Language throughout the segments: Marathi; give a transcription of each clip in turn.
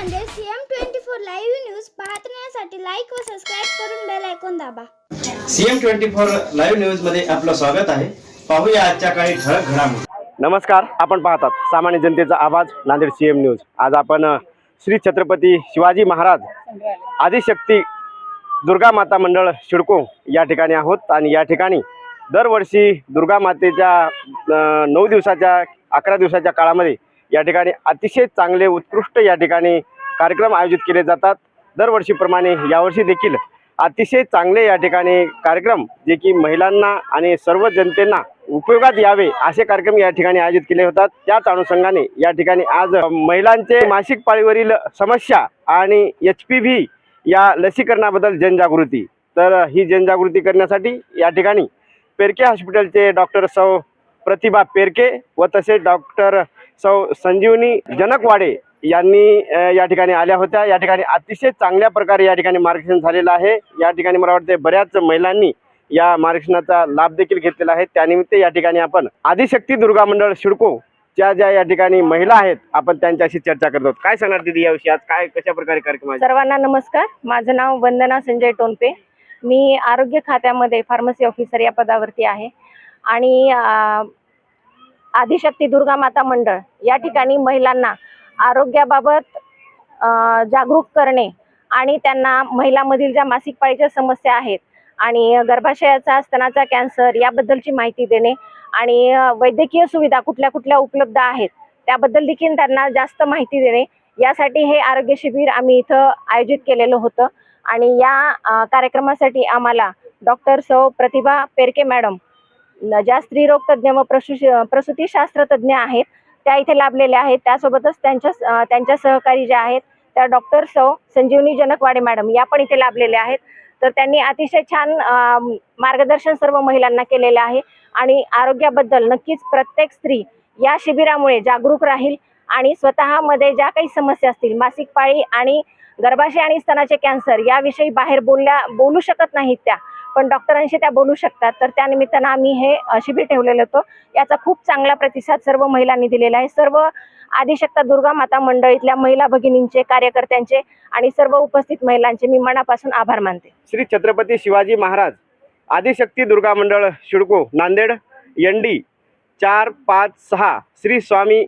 Nanded CM twenty four live news पाहण्यासाठी लाईक व सबस्क्राईब करून बेल ऐकून दाबा. सीएम ट्वेंटी फोर लाईव्ह न्यूजमध्ये आपलं स्वागत आहे. पाहूया आजच्या काही ठळक घडामोडी. नमस्कार आपण पाहतात सामान्य जनतेचा आवाज नांदेड सी एम न्यूज आज आपण अ, श्री छत्रपती शिवाजी महाराज आदिशक्ती दुर्गा माता मंडळ शिडको या ठिकाणी आहोत आणि या ठिकाणी दरवर्षी दुर्गा मातेच्या अ, नऊ दिवसाच्या अकरा दिवसाच्या काळामध्ये या ठिकाणी अतिशय चांगले उत्कृष्ट या ठिकाणी कार्यक्रम आयोजित केले जातात. दरवर्षीप्रमाणे यावर्षी देखील अतिशय चांगले या ठिकाणी कार्यक्रम जे की महिलांना आणि सर्व जनतेना उपयोगात यावे असे कार्यक्रम या ठिकाणी आयोजित केले होतात. त्याच अनुषंगाने या ठिकाणी आज महिलांचे मासिक पाळीवरील समस्या आणि एच पी व्ही या लसीकरणाबद्दल जनजागृती. तर ही जनजागृती करण्यासाठी या ठिकाणी पेरके हॉस्पिटलचे डॉक्टर सौ प्रतिभा पेरके व तसेच डॉक्टर सौ संजीवनी जनकवाडे यांनी या ठिकाणी आल्या होत्या. या ठिकाणी अतिशय चांगल्या प्रकारे या ठिकाणी मार्गदर्शन झालेलं आहे. या ठिकाणी मला वाटते बऱ्याच महिलांनी या मार्गदर्शनाचा लाभ देखील घेतलेला आहे. त्यानिमित्त या ठिकाणी आपण आदिशक्ती दुर्गा मंडळ शिडको ज्या ज्या या ठिकाणी महिला आहेत आपण त्यांच्याशी चर्चा करतो काय सांगणार दिदी याविषयी? आज काय कशा प्रकारे कार्यक्रम सर्वांना नमस्कार. माझं नाव वंदना संजय टोनपे. मी आरोग्य खात्यामध्ये फार्मसी ऑफिसर या पदावरती आहे. आणि आदिशक्ती दुर्गा माता मंडळ या ठिकाणी महिलांना आरोग्याबाबत जागरूक करणे आणि त्यांना महिलांमधील ज्या मासिक पाळीच्या समस्या आहेत आणि गर्भाशयाचा स्तनाचा कॅन्सर याबद्दलची माहिती देणे आणि वैद्यकीय सुविधा कुठल्या कुठल्या उपलब्ध आहेत त्याबद्दल देखील त्यांना जास्त माहिती देणे यासाठी हे आरोग्य शिबिर आम्ही इथं आयोजित केलेलं होतं. आणि या कार्यक्रमासाठी आम्हाला डॉक्टर सौ प्रतिभा पेरके मॅडम ज्या स्त्रीरोग तज्ज्ञ व प्रसू प्रसूतीशास्त्र तज्ज्ञ आहेत त्या इथे लाभलेल्या आहेत. त्यासोबतच त्यांच्या त्यांच्या सहकारी ज्या आहेत त्या डॉक्टर सौ संजीवनी जनकवाडे मॅडम या पण इथे लाभलेल्या आहेत. तर त्यांनी अतिशय छान मार्गदर्शन सर्व महिलांना केलेलं आहे. आणि आरोग्याबद्दल नक्कीच प्रत्येक स्त्री या शिबिरामुळे जागरूक राहील आणि स्वतःमध्ये ज्या काही समस्या असतील मासिक पाळी आणि गर्भाशय आणि स्तनाचे कॅन्सर याविषयी बाहेर बोलल्या बोलू शकत नाहीत त्या. पण डॉक्टरांशी त्या बोलू शकतात. तर त्या निमित्तानं आम्ही हे शिबिर ठेवलेलं होतं. याचा खूप चांगला प्रतिसाद सर्व महिलांनी दिलेला आहे. सर्व आदिशक्ता दुर्गा माता मंडळीतल्या महिला भगिनींचे कार्यकर्त्यांचे आणि सर्व उपस्थित महिलांचे मी मनापासून आभार मानते. श्री छत्रपती शिवाजी महाराज आदिशक्ती दुर्गा मंडळ शिडको नांदेड यंडी चार पाच सहा श्री स्वामी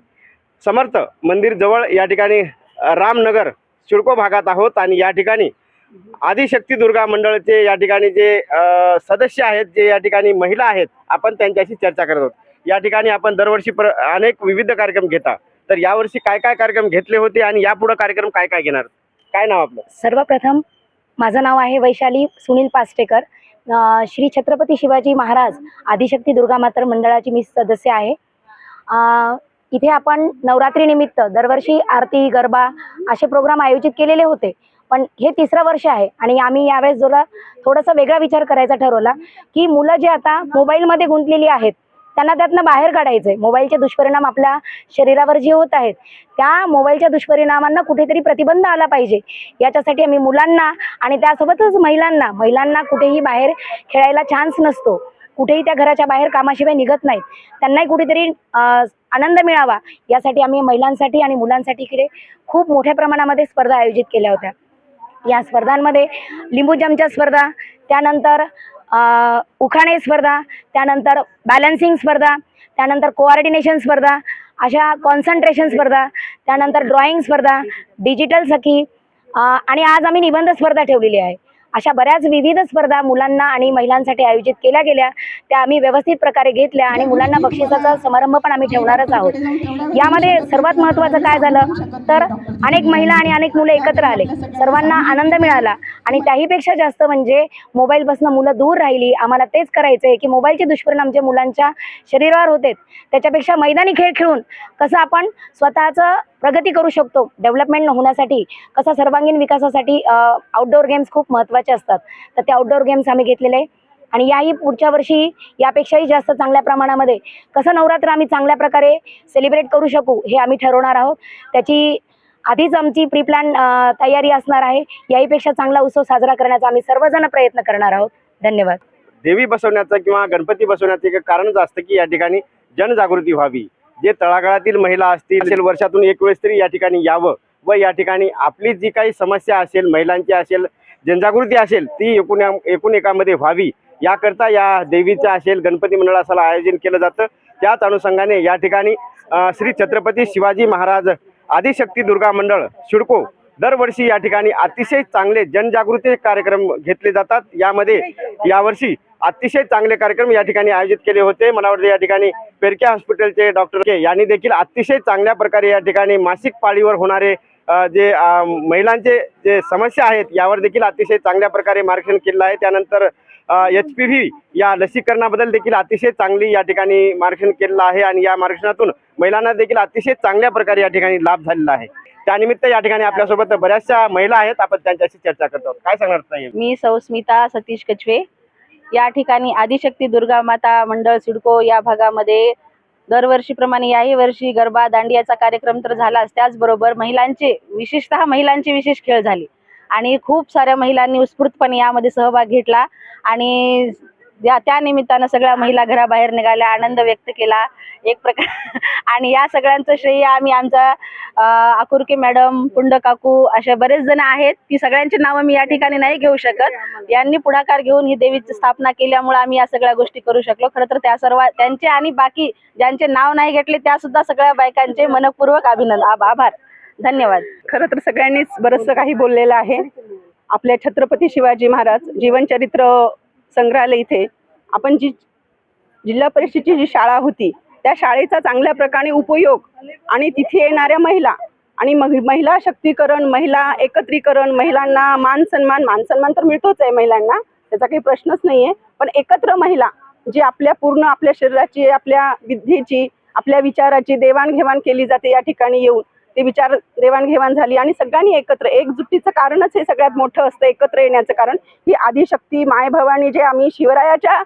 समर्थ मंदिर जवळ या ठिकाणी रामनगर शिडको भागात आहोत. आणि या ठिकाणी आदिशक्ती दुर्गा मंडळचे या ठिकाणी जे सदस्य आहेत जे या ठिकाणी महिला आहेत आपण त्यांच्याशी चर्चा करत आहोत. या ठिकाणी आपण दरवर्षी पर अनेक विविध कार्यक्रम घेता. तर यावर्षी काय काय कार्यक्रम घेतले होते आणि यापुढे कार्यक्रम काय काय घेणार? काय नाव आपलं? सर्वप्रथम माझं नाव आहे वैशाली सुनील पास्टेकर. श्री छत्रपती शिवाजी महाराज आदिशक्ती दुर्गा मातर मंडळाची मी सदस्य आहे. इथे आपण नवरात्रीनिमित्त दरवर्षी आरती गरबा असे प्रोग्राम आयोजित केलेले होते. पण हे तिसरं वर्ष आहे आणि आम्ही यावेळेस जोला थोडासा वेगळा विचार करायचा ठरवला की मुलं जे आता मोबाईलमध्ये गुंतलेली आहेत त्यांना त्यातनं बाहेर काढायचंय. मोबाईलचे दुष्परिणाम आपल्या शरीरावर जे होत आहेत त्या मोबाईलच्या दुष्परिणामांना कुठेतरी प्रतिबंध आला पाहिजे. याच्यासाठी आम्ही मुलांना आणि त्यासोबतच महिलांना महिलांना कुठेही बाहेर खेळायला चान्स नसतो. कुठेही त्या घराच्या बाहेर कामाशिवाय निघत नाहीत. त्यांनाही कुठेतरी आनंद मिळावा. यासाठी आम्ही महिलांसाठी आणि मुलांसाठी इकडे खूप मोठ्या प्रमाणामध्ये स्पर्धा आयोजित केल्या होत्या. या स्पर्धांमध्ये लिंबूजमच्या स्पर्धा त्यानंतर उखाणे स्पर्धा त्यानंतर बॅलन्सिंग स्पर्धा त्यानंतर कोऑर्डिनेशन स्पर्धा अशा कॉन्सन्ट्रेशन स्पर्धा त्यानंतर ड्रॉइंग स्पर्धा डिजिटल सखी आणि आज आम्ही निबंध स्पर्धा ठेवलेली आहे. अशा बऱ्याच विविध स्पर्धा मुलांना आणि महिलांसाठी आयोजित केल्या गेल्या. त्या आम्ही व्यवस्थित प्रकारे घेतल्या आणि मुलांना बक्षिसाचा समारंभ पण आम्ही ठेवणारच आहोत. यामध्ये सर्वात महत्त्वाचं काय झालं? तर अनेक महिला आणि अनेक मुलं एकत्र आले. सर्वांना आनंद मिळाला आणि त्याहीपेक्षा जास्त म्हणजे मोबाईलपासून मुलं दूर राहिली. आम्हाला तेच करायचं आहे की मोबाईलचे दुष्परिणाम जे मुलांच्या शरीरावर होते त्याच्यापेक्षा मैदानी खेळ खेळून कसं आपण स्वतःचं प्रगती करू शकतो. डेव्हलपमेंट होण्यासाठी कसं सर्वांगीण विकासासाठी आउटडोअर गेम्स खूप महत्त्वाचे असतात. तर ते आउटडोअर गेम्स आम्ही घेतलेले आहे. आणि याही पुढच्या वर्षी यापेक्षाही जास्त चांगल्या प्रमाणामध्ये कसं नवरात्र आम्ही चांगल्या प्रकारे सेलिब्रेट करू शकू हे आम्ही ठरवणार आहोत. त्याची आधीच आमची प्री प्लॅन तयारी असणार आहे. याहीपेक्षा चांगला उत्सव साजरा करण्याचा आम्ही सर्वजण प्रयत्न करणार आहोत. धन्यवाद. देवी बसवण्याचं किंवा गणपती बसवण्याचं एक कारणच असतं की या ठिकाणी जनजागृती व्हावी. जे तळागाळातील महिला असतील असेल वर्षातून एक वेळेस तरी या ठिकाणी यावं. व या ठिकाणी आपली जी काही समस्या असेल महिलांची असेल जनजागृती असेल ती एकूण एकूण एकामध्ये व्हावी. याकरता या देवीचं असेल गणपती मंडळासाला आयोजन केलं जातं. त्याच अनुषंगाने या ठिकाणी श्री छत्रपती शिवाजी महाराज आदिशक्ती दुर्गा मंडळ शिडको दरवर्षी या ठिकाणी अतिशय चांगले जनजागृती कार्यक्रम घेतले जातात. यामध्ये यावर्षी अतिशय चांगले कार्यक्रम या ठिकाणी आयोजित केले होते. मला वाटतं या ठिकाणी पेरके हॉस्पिटलचे डॉक्टर के यांनी देखील अतिशय चांगल्या प्रकारे या ठिकाणी मासिक पाळीवर होणारे जे महिलांचे जे समस्या आहेत यावर देखील अतिशय चांगल्या प्रकारे मार्गदर्शन केलं आहे. त्यानंतर एच पी व्ही या लसीकरणाबद्दल देखील अतिशय चांगली या ठिकाणी मार्गदर्शन केलेलं आहे आणि या मार्गदर्शनातून महिलांना देखील अतिशय चांगल्या प्रकारे या ठिकाणी लाभ झालेला आहे. त्यानिमित्त या ठिकाणी आपल्यासोबत बऱ्याचशा महिला आहेत. आपण त्यांच्याशी चर्चा करतो. काय सांगणार मी सौ स्मिता सतीश कचवे या ठिकाणी आदिशक्ती दुर्गा माता मंडळ सिडको या भागामध्ये दरवर्षीप्रमाणे याही वर्षी गरबा दांडियाचा कार्यक्रम तर झालाच. त्याचबरोबर महिलांचे विशेषतः महिलांचे विशेष खेळ झाले. आणि खूप साऱ्या महिलांनी उत्स्फूर्तपणे यामध्ये सहभाग घेतला. आणि या त्या निमित्तानं सगळ्या महिला घराबाहेर निघाल्या आनंद व्यक्त केला. एक प्रकार आणि या सगळ्यांचं श्रेय आम्ही आमचा आकुर्के मॅडम पुंड काकू अशा बरेच जण आहेत. ती सगळ्यांची नावं मी या ठिकाणी नाही घेऊ शकत. यांनी पुढाकार घेऊन ही देवीची स्थापना केल्यामुळे आम्ही या सगळ्या गोष्टी करू शकलो. खरं तर त्या सर्व त्यांचे आणि बाकी ज्यांचे नाव नाही घेतले त्या सुद्धा सगळ्या बायकांचे मनपूर्वक अभिनंदन आभार. धन्यवाद. खरं तर सगळ्यांनीच बरंचसं काही बोललेलं आहे. आपल्या छत्रपती शिवाजी महाराज जीवनचरित्र संग्रहालय इथे. आपण जी जिल्हा परिषदेची जी शाळा होती त्या शाळेचा चांगल्या प्रकारे उपयोग आणि तिथे येणाऱ्या महिला आणि मग महिला शक्तीकरण महिला एकत्रीकरण महिलांना मान सन्मान मान सन्मान तर मिळतोच आहे महिलांना त्याचा काही प्रश्नच नाही आहे पण एकत्र महिला जी आपल्या पूर्ण आपल्या शरीराची आपल्या विद्येची आपल्या विचाराची देवाणघेवाण केली जाते या ठिकाणी येऊन ते विचार देवाणघेवाण झाली आणि सगळ्यांनी एकत्र एकजुटीचं कारणच हे सगळ्यात मोठं असतं एकत्र येण्याचं कारण. ही आदिशक्ती मायभवानी जे आम्ही शिवरायाच्या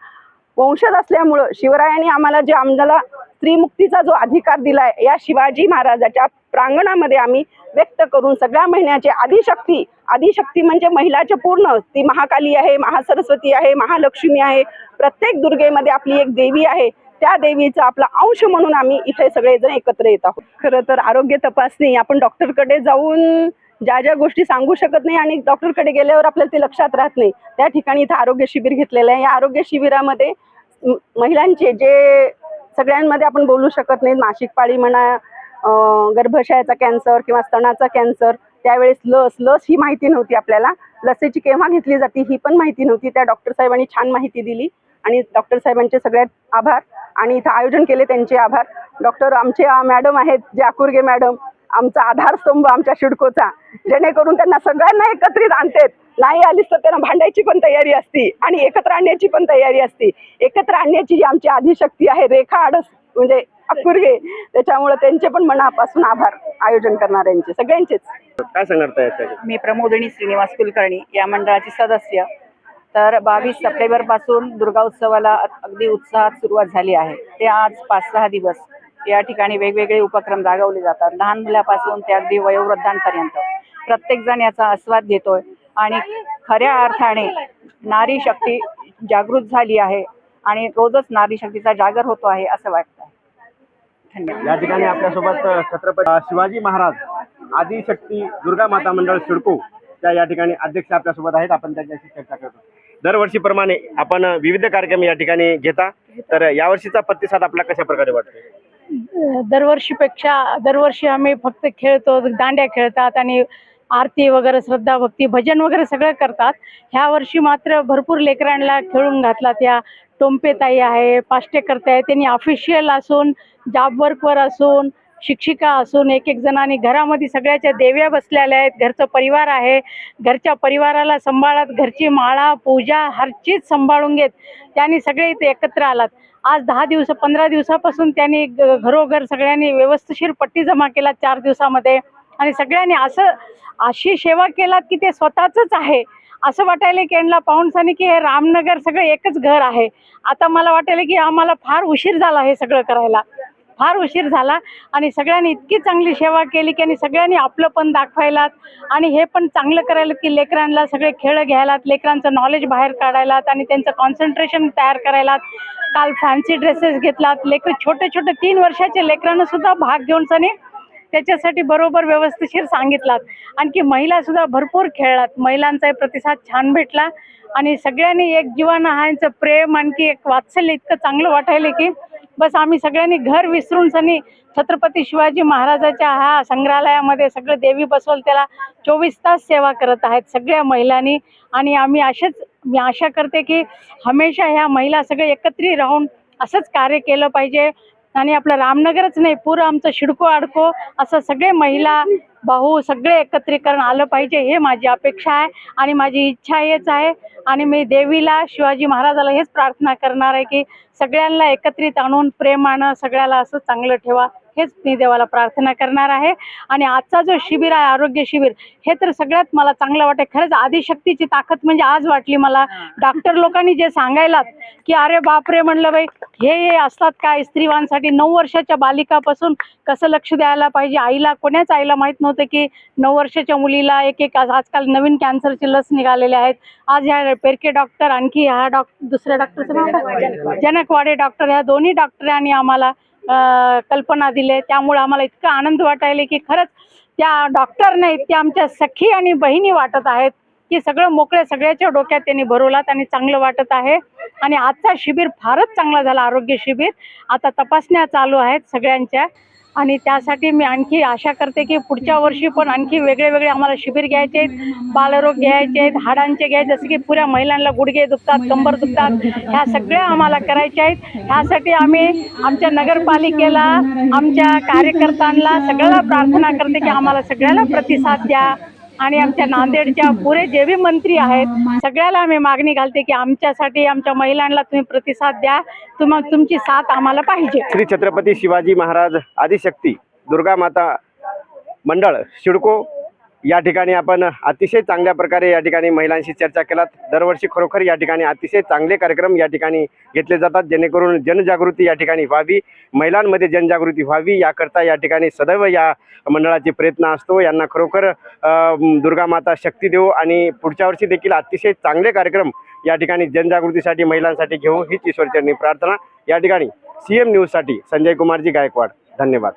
वंशज असल्यामुळं शिवरायाने आम्हाला जे आम्हाला स्त्रीमुक्तीचा जो अधिकार दिलाय या शिवाजी महाराजाच्या प्रांगणामध्ये आम्ही व्यक्त करून सगळ्या महिन्याचे आदिशक्ती आदिशक्ती म्हणजे महिलाचे पूर्ण ती महाकाली आहे महासरस्वती आहे महालक्ष्मी आहे प्रत्येक दुर्गेमध्ये आपली एक देवी आहे. त्या देवीचा आपला अंश म्हणून आम्ही इथे सगळेजण एकत्र येत आहोत. खरं तर आरोग्य तपासणी आपण डॉक्टरकडे जाऊन ज्या ज्या गोष्टी सांगू शकत नाही आणि डॉक्टरकडे गेल्यावर आपल्याला ते लक्षात राहत नाही त्या ठिकाणी इथं आरोग्य शिबिर घेतलेलं आहे. या आरोग्य शिबिरामध्ये महिलांचे जे सगळ्यांमध्ये आपण बोलू शकत नाही मासिक पाळी म्हणा गर्भाशयाचा कॅन्सर किंवा स्तनाचा कॅन्सर त्यावेळेस लस लस ही माहिती नव्हती आपल्याला. लसीची केव्हा घेतली जाते ही पण माहिती नव्हती. त्या डॉक्टर साहेबांनी छान माहिती दिली. आणि डॉक्टर साहेबांचे सगळ्यात आभार आणि इथं आयोजन केले त्यांचे आभार. डॉक्टर आमचे मॅडम आहेत जे आकुर्गे मॅडम आमचा आधारस्तंभ आमच्या शिडकोचा. जेणेकरून त्यांना सगळ्यांना एकत्रित आणतात. नाही आलीच तर त्यांना भांडायची पण तयारी असती आणि एकत्र आणण्याची पण तयारी असती. एकत्र आणण्याची जी आमची आदिशक्ती आहे. रेखा आडस म्हणजे अकुर्गे त्याच्यामुळे त्यांचे पण मनापासून आभार आयोजन करणाऱ्यांचे सगळ्यांचेच. काय सांगणार? मी प्रमोदिनी श्रीनिवास कुलकर्णी या मंडळाची सदस्य. तर बावीस सप्टेंबरपासून दुर्गा उत्सवाला अगदी उत्साहात सुरुवात झाली आहे. ते आज पाच सहा दिवस या ठिकाणी वेगवेगळे उपक्रम राबवले जातात. लहान मुलापासून ते अगदी वयोवृद्धांपर्यंत. प्रत्येक जण याचा आस्वाद घेतोय आणि खऱ्या अर्थाने नारी शक्ती जागृत झाली आहे आणि रोजच नारी शक्तीचा जागर होतो आहे असं वाटतं धन्यवाद. या ठिकाणी आपल्यासोबत छत्रपती शिवाजी महाराज आदिशक्ती दुर्गा माता मंडळ सिडको त्या या ठिकाणी अध्यक्ष आपल्यासोबत आहेत. आपण त्यांच्याशी चर्चा करतो. दरवर्षीप्रमाणे आपण विविध कार्यक्रम या ठिकाणी घेता. तर यावर्षीचा प्रतिसाद आपला कशा प्रकारे वाटतो दरवर्षीपेक्षा दरवर्षी आम्ही फक्त खेळतो दांड्या खेळतात आणि आरती वगैरे श्रद्धा भक्ती भजन वगैरे सगळं करतात. ह्या वर्षी मात्र भरपूर लेकरांना खेळून घातला त्या टोंपेताई आहे पाष्टेकर्ते आहे त्यांनी ऑफिशियल असून जॉब वर्कवर असून शिक्षिका असून एक एक जणांनी घरामध्ये सगळ्याच्या देव्या बसलेल्या आहेत. घरचं परिवार आहे. घरच्या परिवाराला सांभाळत घरची माळा पूजा हर चीज सांभाळून घेत त्यांनी सगळे इथे एकत्र आलात. आज दहा दिवस पंधरा दिवसापासून त्यांनी ग- घरोघर सगळ्यांनी व्यवस्थशीर पट्टी जमा केला चार दिवसामध्ये. आणि सगळ्यांनी असं अशी सेवा केलात की ते स्वतःच आहे. असं वाटायला की यांना पाहुणसाने की हे रामनगर सगळं एकच घर आहे. आता मला वाटायला की आम्हाला फार उशीर झाला हे सगळं करायला. फार उशीर झाला आणि सगळ्यांनी इतकी चांगली सेवा केली की आणि सगळ्यांनी आपलं पण दाखवायलात आणि हे पण चांगलं करायला की लेकरांना सगळे खेळ घ्यायलात लेकरांचं नॉलेज बाहेर काढायलात आणि त्यांचं कॉन्सन्ट्रेशन तयार करायलात. काल फॅन्सी ड्रेसेस घेतलात. लेकर छोटे छोटे तीन वर्षाचे लेकरांना सुद्धा भाग घेऊन सनी त्याच्यासाठी बरोबर व्यवस्थिशीर सांगितलात. आणखी महिलासुद्धा भरपूर खेळलात. महिलांचाही प्रतिसाद छान भेटला आणि सगळ्यांनी एक जीवन यांचं प्रेम आणखी एक वात्सल्य इतकं चांगलं वाटायलं की बस आम्ही सगळ्यांनी घर विसरून सनी छत्रपती शिवाजी महाराजाच्या ह्या संग्रहालयामध्ये सगळं देवी बसवल त्याला चोवीस तास सेवा करत आहेत सगळ्या महिलांनी. आणि आम्ही असेच मी आशा करते की हमेशा ह्या महिला सगळे एकत्रित राहून असंच कार्य केलं पाहिजे. आणि आपलं रामनगरच नाही पुरं आमचं शिडको अडको असं सगळे महिला भाऊ सगळे एकत्रीकरण आलं पाहिजे हे माझी अपेक्षा आहे आणि माझी इच्छा हेच आहे. आणि मी देवीला शिवाजी महाराजाला हेच प्रार्थना करणार आहे की सगळ्यांना एकत्रित आणून प्रेमानं सगळ्याला असं चांगलं ठेवा. हेच मी देवाला प्रार्थना करणार आहे. आणि आजचा जो शिबिर आहे आरोग्य शिबिर हे तर सगळ्यात मला चांगलं वाटतं खरंच आदिशक्तीची ताकद म्हणजे आज वाटली मला. डॉक्टर लोकांनी जे सांगायलात की अरे बापरे म्हणलं बाई हे हे असतात काय स्त्रीवांसाठी नऊ वर्षाच्या बालिकापासून कसं लक्ष द्यायला पाहिजे? आईला कोण्याच आईला माहीत नव्हतं की नऊ वर्षाच्या मुलीला एक एक आज- आजकाल नवीन कॅन्सरची लस निघालेले आहेत. आज ह्या पेरके डॉक्टर आणखी ह्या डॉक दुसऱ्या डॉक्टरचं? जनकवाडे डॉक्टर ह्या दोन्ही डॉक्टरांनी आम्हाला कल्पना दिले त्यामुळे आम्हाला इतका आनंद वाटायला की खरंच त्या डॉक्टर नाहीत त्या आमच्या सखी आणि बहिणी वाटत आहेत की सगळं मोकळे सगळ्याच्या डोक्यात त्यांनी भरवलात आणि चांगलं वाटत आहे. आणि आजचा शिबिर फारच चांगला झाला आरोग्य शिबिर. आता तपासण्या चालू आहेत सगळ्यांच्या. आणि त्यासाठी मी आणखी आशा करते की पुढच्या वर्षी पण आणखी वेगळे वेगळे आम्हाला शिबिर घ्यायचे आहेत. बालरोग घ्यायचे आहेत हाडांचे घ्यायचे जसं की पुऱ्या महिलांना गुडघे दुखतात कंबर दुखतात. ह्या सगळ्या आम्हाला करायच्या आहेत. ह्यासाठी आम्ही आमच्या नगरपालिकेला आमच्या कार्यकर्त्यांना सगळ्याला प्रार्थना करते की आम्हाला सगळ्याला प्रतिसाद द्या. आणि आमच्या नांदेडच्या पुरे जे बी मंत्री आहेत सगळ्याला आम्ही मागणी घालते की आमच्यासाठी आमच्या महिलांना तुम्ही प्रतिसाद द्या. तुम तुमची साथ आम्हाला पाहिजे. श्री छत्रपती शिवाजी महाराज आदिशक्ती दुर्गा माता मंडळ शिडको या ठिकाणी आपण अतिशय चांगल्या प्रकारे या ठिकाणी महिलांशी चर्चा केलात. दरवर्षी खरोखर या ठिकाणी अतिशय चांगले कार्यक्रम या ठिकाणी घेतले जातात. जेणेकरून जनजागृती या ठिकाणी व्हावी महिलांमध्ये जनजागृती व्हावी याकरता या ठिकाणी सदैव या मंडळाचे प्रयत्न असतो. यांना खरोखर दुर्गा माता शक्ती देऊ आणि पुढच्या वर्षी देखील अतिशय चांगले कार्यक्रम या ठिकाणी जनजागृतीसाठी महिलांसाठी घेऊ हीच ईश्वरचरणी प्रार्थना. या ठिकाणी सी एम न्यूजसाठी संजय कुमारजी गायकवाड. धन्यवाद.